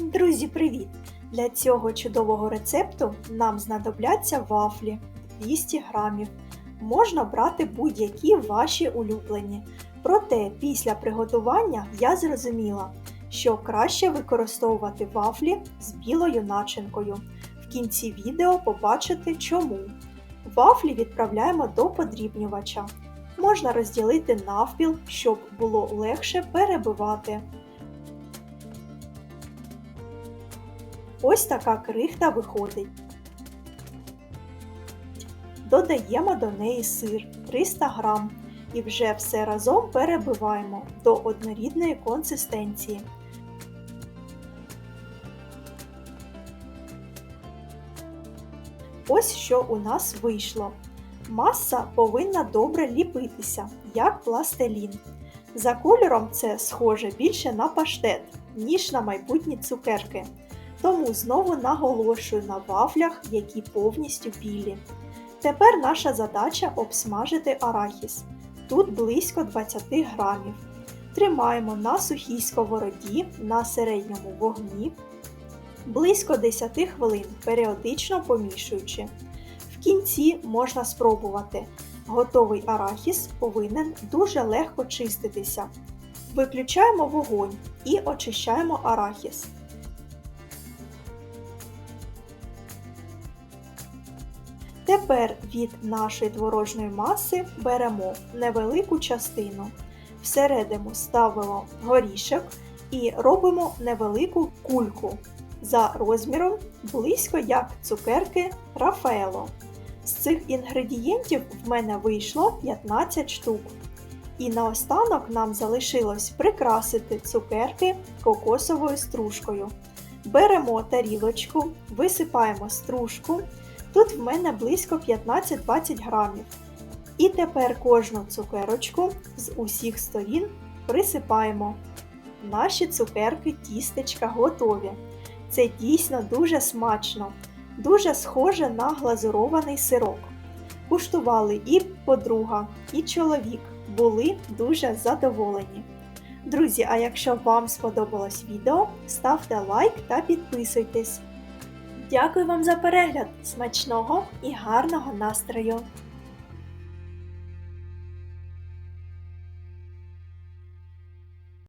Друзі, привіт! Для цього чудового рецепту нам знадобляться вафлі 200 грамів. Можна брати будь-які ваші улюблені. Проте після приготування я зрозуміла, що краще використовувати вафлі з білою начинкою. В кінці відео побачите чому. Вафлі відправляємо до подрібнювача. Можна розділити навпіл, щоб було легше перебивати. Ось така крихта виходить. Додаємо до неї сир 300 г і вже все разом перебиваємо до однорідної консистенції. Ось що у нас вийшло. Маса повинна добре ліпитися, як пластилін. За кольором це схоже більше на паштет, ніж на майбутні цукерки. Тому знову наголошую на вафлях, які повністю білі. Тепер наша задача обсмажити арахіс. Тут близько 20 грамів. Тримаємо на сухій сковороді на середньому вогні близько 10 хвилин, періодично помішуючи. В кінці можна спробувати. Готовий арахіс повинен дуже легко чиститися. Виключаємо вогонь і очищаємо арахіс. Тепер від нашої творожної маси беремо невелику частину. Всередину ставимо горішок і робимо невелику кульку за розміром близько як цукерки Рафаело. З цих інгредієнтів в мене вийшло 15 штук. І наостанок нам залишилось прикрасити цукерки кокосовою стружкою. Беремо тарілочку, висипаємо стружку. Тут в мене близько 15-20 грамів. І тепер кожну цукерочку з усіх сторін присипаємо. Наші цукерки тістечка готові. Це дійсно дуже смачно, дуже схоже на глазурований сирок. Куштували і подруга, і чоловік були дуже задоволені. Друзі, а якщо вам сподобалось відео, ставте лайк та підписуйтесь. Дякую вам за перегляд! Смачного і гарного настрою!